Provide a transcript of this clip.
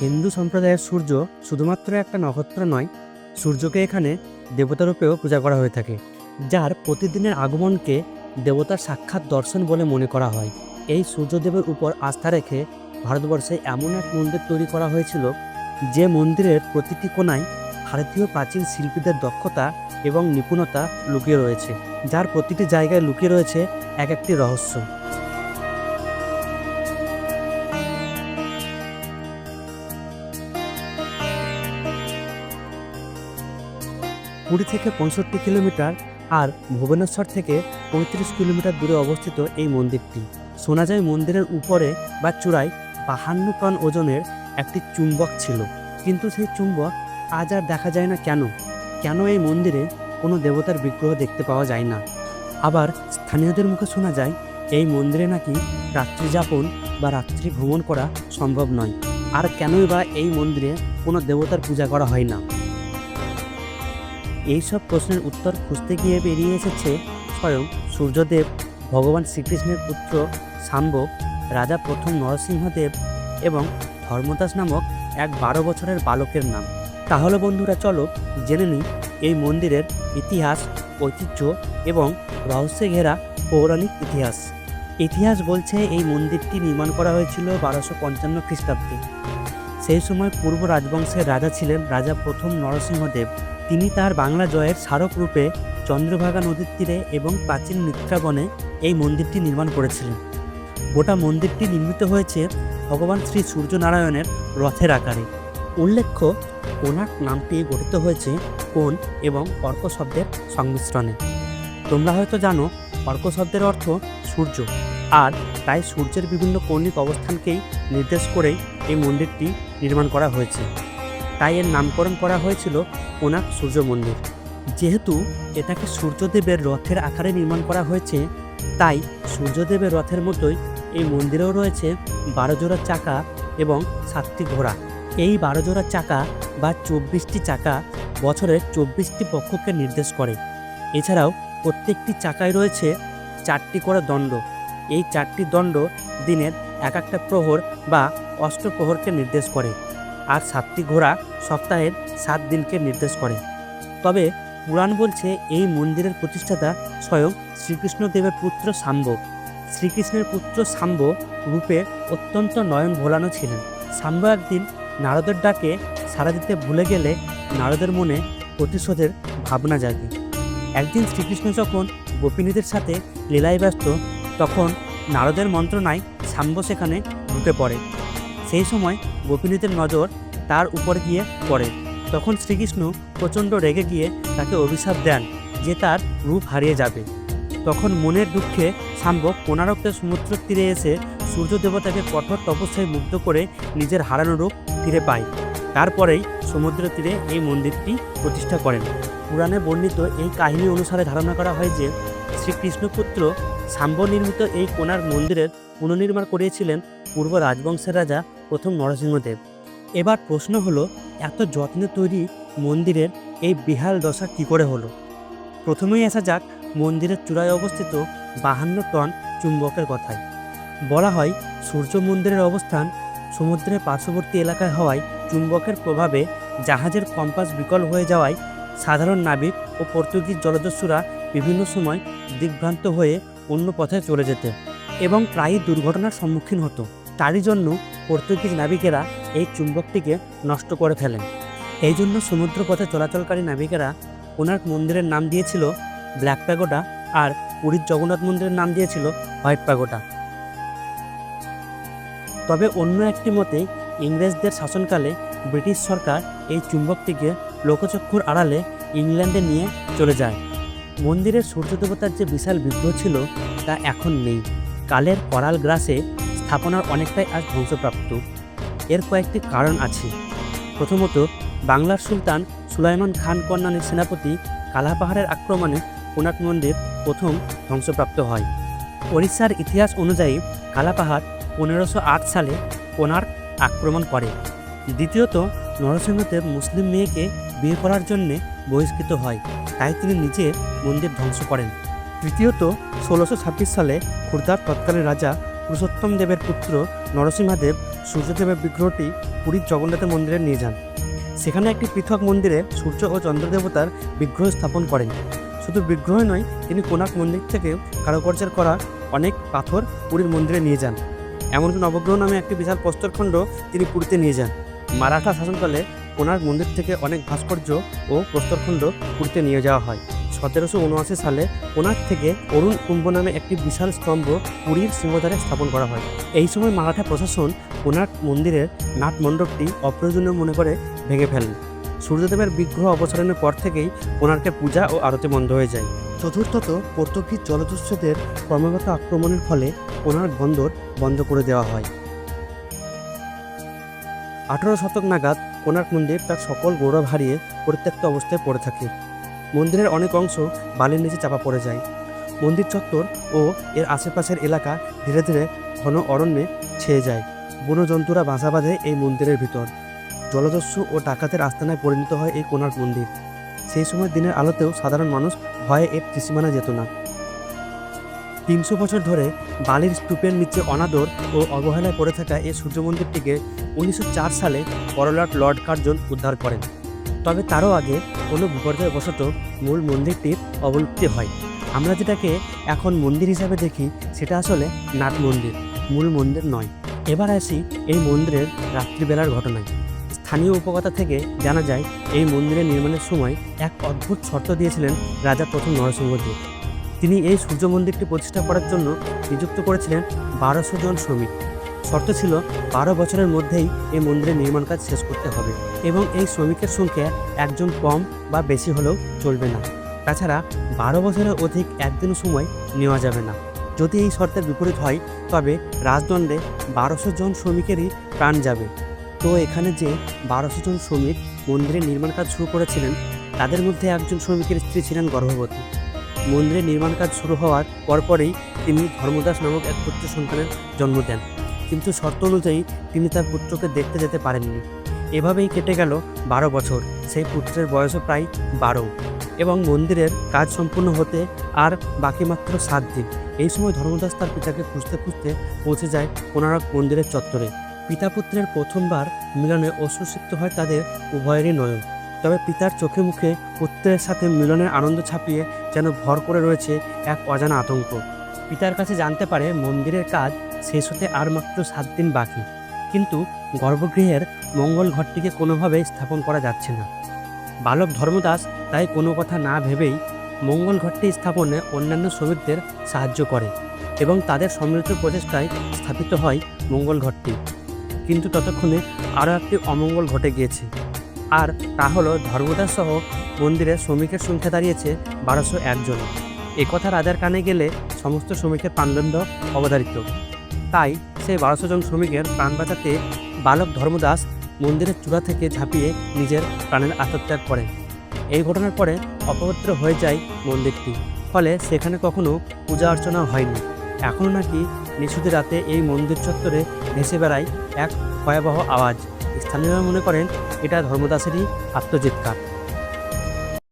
হিন্দু সম্প্রদায়ের সূর্য শুধুমাত্র একটা নক্ষত্র নয়, সূর্যকে এখানে দেবতারূপেও পূজা করা হয়ে থাকে, যার প্রতিদিনের আগমনকে দেবতার সাক্ষাৎ দর্শন বলে মনে করা হয়। এই সূর্যদেবের উপর আস্থা রেখে ভারতবর্ষে এমন এক মন্দির তৈরি করা হয়েছিল, যে মন্দিরের প্রতিটি কোণায় ভারতীয় প্রাচীন শিল্পীদের দক্ষতা এবং নিপুণতা লুকিয়ে রয়েছে, যার প্রতিটি জায়গায় লুকিয়ে রয়েছে এক একটি রহস্য। পুরী থেকে পঁয়ষট্টি কিলোমিটার আর ভুবনেশ্বর থেকে পঁয়ত্রিশ কিলোমিটার দূরে অবস্থিত এই মন্দিরটি। শোনা যায় মন্দিরের উপরে বা চূড়ায় বাহান্ন টন ওজনের একটি চুম্বক ছিল। কিন্তু সেই চুম্বক আজ আর দেখা যায় না কেন? কেন এই মন্দিরে কোনো দেবতার বিগ্রহ দেখতে পাওয়া যায় না? আবার স্থানীয়দের মুখে শোনা যায়, এই মন্দিরে নাকি রাত্রি যাপন বা রাত্রি ভ্রমণ করা সম্ভব নয়। আর কেনই বা এই মন্দিরে কোনো দেবতার পূজা করা হয় না? এইসব প্রশ্নের উত্তর খুঁজতে গিয়ে বেরিয়ে এসেছে স্বয়ং সূর্যদেব, ভগবান শ্রীকৃষ্ণের পুত্র শাম্ব, রাজা প্রথম নরসিংহদেব এবং ধর্মদাস নামক এক বারো বছরের বালকের নাম। তাহলে বন্ধুরা চলো জেনে নিই এই মন্দিরের ইতিহাস, ঐতিহ্য এবং রহস্যে ঘেরা পৌরাণিক ইতিহাস। ইতিহাস বলছে এই মন্দিরটি নির্মাণ করা হয়েছিল বারোশো পঞ্চান্ন খ্রিস্টাব্দে। সেই সময় পূর্ব রাজবংশের রাজা ছিলেন রাজা প্রথম নরসিংহদেব। তিনি তার বাংলা জয়ের স্মারক রূপে চন্দ্রভাগা নদীর তীরে এবং প্রাচীন মিত্রাবনে এই মন্দিরটি নির্মাণ করেছিলেন। গোটা মন্দিরটি নির্মিত হয়েছে ভগবান শ্রী সূর্যনারায়ণের রথের আকারে। উল্লেখ্য কোনার্ক নামটি গঠিত হয়েছে কোন এবং অর্ক শব্দের সংমিশ্রণে। তোমরা হয়তো জানো, অর্ক শব্দের অর্থ সূর্য, আর তাই সূর্যের বিভিন্ন কৌণিক অবস্থানকেই নির্দেশ করেই এই মন্দিরটি নির্মাণ করা হয়েছে। তাই এর নামকরণ করা হয়েছিল কোনাক সূর্য মন্দির যেহেতু এটাকে সূর্যদেবের রথের আকারে নির্মাণ করা হয়েছে, তাই সূর্যদেবের রথের মতোই এই মন্দিরেও রয়েছে বারো জোড়া চাকা এবং সাতটি ঘোড়া। এই বারো জোড়া চাকা বা চব্বিশটি চাকা বছরের চব্বিশটি পক্ষকে নির্দেশ করে। এছাড়াও প্রত্যেকটি চাকায় রয়েছে চারটি করে দণ্ড। এই চারটি দণ্ড দিনের এক একটা প্রহর বা অষ্টপ্রহরকে নির্দেশ করে। আর সাতটি ঘোড়া সপ্তাহের সাত দিনকে নির্দেশ করে। তবে পুরাণ বলছে এই মন্দিরের প্রতিষ্ঠাতা স্বয়ং শ্রীকৃষ্ণদেবের পুত্র শাম্ব শ্রীকৃষ্ণের পুত্র শাম্ব রূপে অত্যন্ত নয়ন ভোলানো ছিলেন। শাম্ব একদিন নারদের ডাকে সাড়া দিতে ভুলে গেলে নারদের মনে প্রতিশোধের ভাবনা জাগে। একদিন শ্রীকৃষ্ণ যখন গোপিনীদের সাথে লীলায় ব্যস্ত, তখন নারদের মন্ত্রণায় শাম্ব সেখানে ঢুকে পড়ে। সেই সময় গোপিনীদের নজর তার উপর গিয়ে পড়ে। তখন শ্রীকৃষ্ণ প্রচণ্ড রেগে গিয়ে তাকে অভিশাপ দেন যে তার রূপ হারিয়ে যাবে। তখন মনের দুঃখে শাম্ব কোনারকের সমুদ্র তীরে এসে সূর্য দেবতাকে কঠোর তপস্যায় মুগ্ধ করে নিজের হারানো রূপ ফিরে পায়। তারপরেই সমুদ্র তীরে এই মন্দিরটি প্রতিষ্ঠা করেন। পুরাণে বর্ণিত এই কাহিনী অনুসারে ধারণা করা হয় যে শ্রীকৃষ্ণপুত্র শাম্ব নির্মিত এই কোনার মন্দিরের পুনর্নির্মাণ করিয়েছিলেন পূর্ব রাজবংশের রাজা প্রথম নরসিংহদেব। এবার প্রশ্ন হলো, এত যত্নে তৈরি মন্দিরের এই বিহাল দশা কী করে হলো? প্রথমেই আসা যাক মন্দিরের চূড়ায় অবস্থিত বাহান্ন টন চুম্বকের কথায়। বলা হয়, সূর্য মন্দিরের অবস্থান সমুদ্রের পার্শ্ববর্তী এলাকায় হওয়ায় চুম্বকের প্রভাবে জাহাজের কম্পাস বিকল হয়ে যাওয়ায় সাধারণ নাবিক ও পর্তুগিজ জলদস্যুরা বিভিন্ন সময় দিগ্ভ্রান্ত হয়ে অন্য পথে চলে যেত এবং প্রায়ই দুর্ঘটনার সম্মুখীন হতো। তারই জন্য পর্তুগিজ নাবিকেরা এই চুম্বকটিকে নষ্ট করে ফেলেন। এই জন্য সমুদ্রপথে চলাচলকারী নাবিকেরা কোনার্ক মন্দিরের নাম দিয়েছিল ব্ল্যাক প্যাগোডা আর পুরীর জগন্নাথ মন্দিরের নাম দিয়েছিল হোয়াইট প্যাগোডা। তবে অন্য একটি মতে, ইংরেজদের শাসনকালে ব্রিটিশ সরকার এই চুম্বকটিকে লোকচক্ষুর আড়ালে ইংল্যান্ডে নিয়ে চলে যায়। মন্দিরের সূর্য দেবতার যে বিশাল বিগ্রহ ছিল তা এখন নেই। কালের করাল গ্রাসে স্থাপনার অনেকটাই আজ ধ্বংসপ্রাপ্ত। এর কয়েকটি কারণ আছে। প্রথমত, বাংলার সুলতান সুলাইমান খান কন্যানের সেনাপতি কালাপাহাড়ের আক্রমণে কোনার্ক মন্দির প্রথম ধ্বংসপ্রাপ্ত হয়। ওড়িশার ইতিহাস অনুযায়ী কালাপাহাড় পনেরোশো আট সালে কোনার্ক আক্রমণ করে। দ্বিতীয়ত, নরসিংহদেব মুসলিম মেয়েকে বিয়ে করার জন্যে বহিষ্কৃত হয়, তাই তিনি নিজে মন্দির ধ্বংস করেন। তৃতীয়ত, ষোলোশো সালে খুর্দার তৎকালীন রাজা পুরুষোত্তম দেবের পুত্র নরসিংহাদেব সূর্যদেবের বিগ্রহটি পুরীর জগন্নাথের মন্দিরে নিয়ে যান। সেখানে একটি পৃথক মন্দিরে সূর্য ও চন্দ্রদেবতার বিগ্রহ স্থাপন করেন। শুধু বিগ্রহ নয়, তিনি কোনাক মন্দির থেকে কারুকার্যের করা অনেক পাথর পুরীর মন্দিরে নিয়ে যান। এমনকি নবগ্রহ নামে একটি বিশাল প্রস্তরখণ্ড তিনি পুরীতে নিয়ে যান। মারাঠা শাসনকালে কোনার্ক মন্দির থেকে অনেক ভাস্কর্য ও প্রস্তরখণ্ড পুরীতে নিয়ে যাওয়া হয়। সতেরোশো উনআশি সালে কোনার্ক থেকে অরুণ কুম্ভ নামে একটি বিশাল স্তম্ভ পুরীর সিংহদ্বারে স্থাপন করা হয়। এই সময় মারাঠা প্রশাসন কোনার্ক মন্দিরের নাট মণ্ডপটি অপ্রয়োজনীয় মনে করে ভেঙে ফেলেন। সূর্যদেবের বিগ্রহ অপসারণের পর থেকেই কোনার্কের পূজা ও আরতি বন্ধ হয়ে যায়। চতুর্থত পর্তুগিজ জলদস্যুদের ক্রমাগত আক্রমণের ফলে কোনার্ক বন্দর বন্ধ করে দেওয়া হয়। আঠারো শতক নাগাদ কোনার্ক মন্দির তার সকল গৌরব হারিয়ে পরিত্যক্ত অবস্থায় পড়ে থাকে। মন্দিরের অনেক অংশ বালির নিচে চাপা পড়ে যায়। মন্দির চত্বর ও এর আশেপাশের এলাকা ধীরে ধীরে ঘন অরণ্যে ছেয়ে যায়। বন্য জন্তুরা বাসা বাঁধে এই মন্দিরের ভিতর। জলদস্যু ও ডাকাতের আস্তানায় পরিণত হয় এই কোনার্ক মন্দির। সেই সময় দিনের আলোতেও সাধারণ মানুষ ভয়ে এর ত্রিসীমানা যেত না। তিনশো বছর ধরে বালির স্তূপের নিচে অনাদর ও অবহেলায় পড়ে থাকা এই সূর্য মন্দিরটিকে উনিশশো চার সালে করলাট লর্ড কার্জন উদ্ধার করেন। তবে তারও আগে কোনো বিপর্যয় বশত মূল মন্দিরটির অবলুপ্তি হয়। আমরা যেটাকে এখন মন্দির হিসাবে দেখি, সেটা আসলে নাট মন্দির, মূল মন্দির নয়। এবার আসি এই মন্দিরের রাত্রিবেলার ঘটনায়। স্থানীয় উপকথা থেকে জানা যায়, এই মন্দিরের নির্মাণের সময় এক অদ্ভুত শর্ত দিয়েছিলেন রাজা প্রথম নরসিংহদেব। তিনি এই সূর্য মন্দিরটি প্রতিষ্ঠা করার জন্য নিযুক্ত করেছিলেন বারোশো জন শ্রমিক। শর্ত ছিল বারো বছরের মধ্যেই এই মন্দিরের নির্মাণ কাজ শেষ করতে হবে এবং এই শ্রমিকের সংখ্যা একজন কম বা বেশি হলেও চলবে না। তাছাড়া বারো বছরের অধিক একদিন সময় নেওয়া যাবে না। যদি এই শর্তের বিপরীত হয়, তবে রাজদণ্ডে বারোশো জন শ্রমিকেরই প্রাণ যাবে। তো এখানে যে বারোশো জন শ্রমিক মন্দিরের নির্মাণ কাজ শুরু করেছিলেন, তাদের মধ্যে একজন শ্রমিকের স্ত্রী ছিলেন গর্ভবতী। মন্দিরের নির্মাণ কাজ শুরু হওয়ার পরপরই তিনি ধর্মদাস নামক এক পুত্র সন্তানের জন্ম দেন। কিন্তু শর্ত অনুযায়ী তিনি তার পুত্রকে দেখতে যেতে পারেননি। এভাবেই কেটে গেল বারো বছর। সেই পুত্রের বয়সও প্রায় বারো। এবং মন্দিরের কাজ সম্পূর্ণ হতে আর বাকি মাত্র সাত দিন। এই সময় ধর্মদাস তার পিতাকে খুঁজতে খুঁজতে পৌঁছে যায় কোনারক মন্দিরের চত্বরে। পিতা পুত্রের প্রথমবার মিলনে অশ্রুসিক্ত হয় তাদের উভয়েরই নয়ন। তবে পিতার চোখে মুখে পুত্রের সাথে মিলনের আনন্দ ছাপিয়ে যেন ভর করে রয়েছে এক অজানা আতঙ্ক। পিতার কাছে জানতে পারে মন্দিরের কাজ শেষ হতে আর মাত্র সাত দিন বাকি। কিন্তু গর্ভগৃহের মঙ্গল ঘরটিকে কোনোভাবেই স্থাপন করা যাচ্ছে না। বালক ধর্মদাস তাই কোনো কথা না ভেবেই মঙ্গল ঘরটি স্থাপনে অন্যান্য শ্রমিকদের সাহায্য করে এবং তাদের সম্মিলিত প্রচেষ্টায় স্থাপিত হয় মঙ্গল ঘরটি। কিন্তু ততক্ষণে আরও একটি অমঙ্গল ঘটে গিয়েছে। আর তা হলো ধর্মদাস সহ মন্দিরে শ্রমিকের সংখ্যা দাঁড়িয়েছে বারোশো একজন। কথা রাজার কানে গেলে সমস্ত শ্রমিকের প্রাণদণ্ড অবধারিত। তাই সেই বারোশো জন শ্রমিকের প্রাণ বাঁচাতে বালক ধর্মদাস মন্দিরের চূড়া থেকে ঝাঁপিয়ে নিজের প্রাণের আত্মত্যাগ করেন এই ঘটনার পরে অপবিত্র হয়ে যায় মন্দিরটি। ফলে সেখানে কখনো পূজা অর্চনা হয়নি। এখনও নাকি নিশুতি রাতে এই মন্দির চত্বরে ভেসে বেড়ায় এক ভয়াবহ আওয়াজ। স্থানীয়রা মনে করেন এটা ধর্মদাসেরই আত্মচিৎকার।